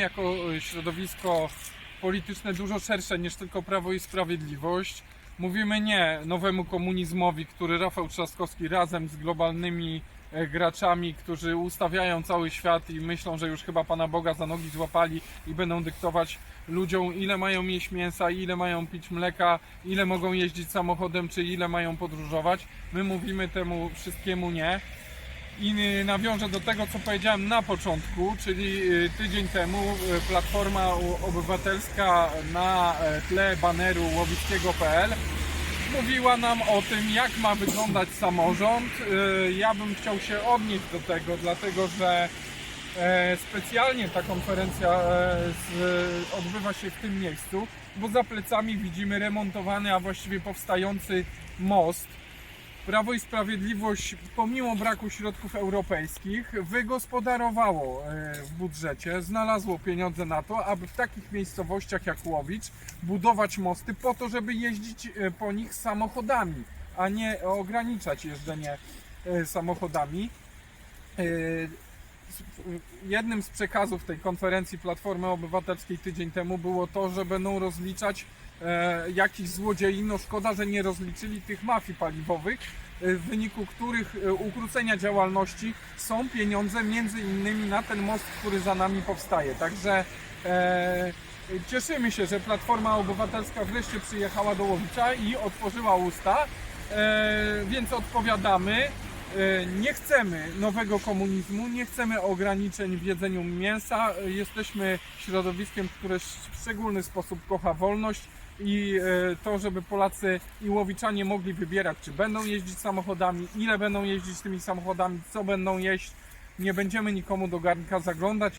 jako e, środowisko polityczne dużo szersze niż tylko Prawo i Sprawiedliwość mówimy nie nowemu komunizmowi, który Rafał Trzaskowski razem z globalnymi e, graczami, którzy ustawiają cały świat i myślą, że już chyba Pana Boga za nogi złapali i będą dyktować ludziom ile mają jeść mięsa, ile mają pić mleka, ile mogą jeździć samochodem, czy ile mają podróżować. My mówimy temu wszystkiemu nie. I y, nawiążę do tego, co powiedziałem na początku, czyli y, tydzień temu y, Platforma Obywatelska na e, tle baneru łowickiego.pl mówiła nam o tym, jak ma wyglądać samorząd. Ja bym chciał się odnieść do tego, dlatego że e, specjalnie ta konferencja e, odbywa się w tym miejscu, bo za plecami widzimy remontowany, a właściwie powstający most. Prawo i Sprawiedliwość, pomimo braku środków europejskich, wygospodarowało e, w budżecie, znalazło pieniądze na to, aby w takich miejscowościach jak Łowicz budować mosty po to, żeby jeździć e, po nich samochodami, a nie ograniczać jeżdżenie e, samochodami. Jednym z przekazów tej konferencji Platformy Obywatelskiej tydzień temu było to, że będą rozliczać e, jakichś złodziei. No szkoda, że nie rozliczyli tych mafii paliwowych, e, w wyniku których e, ukrócenia działalności są pieniądze między innymi na ten most, który za nami powstaje. Także e, cieszymy się, że Platforma Obywatelska wreszcie przyjechała do Łowicza i otworzyła usta, e, więc odpowiadamy. E, Nie chcemy nowego komunizmu, nie chcemy ograniczeń w jedzeniu mięsa. E, Jesteśmy środowiskiem, które w szczególny sposób kocha wolność i e, to, żeby Polacy i Łowiczanie mogli wybierać, czy będą jeździć samochodami, ile będą jeździć tymi samochodami, co będą jeść. Nie będziemy nikomu do garnka zaglądać.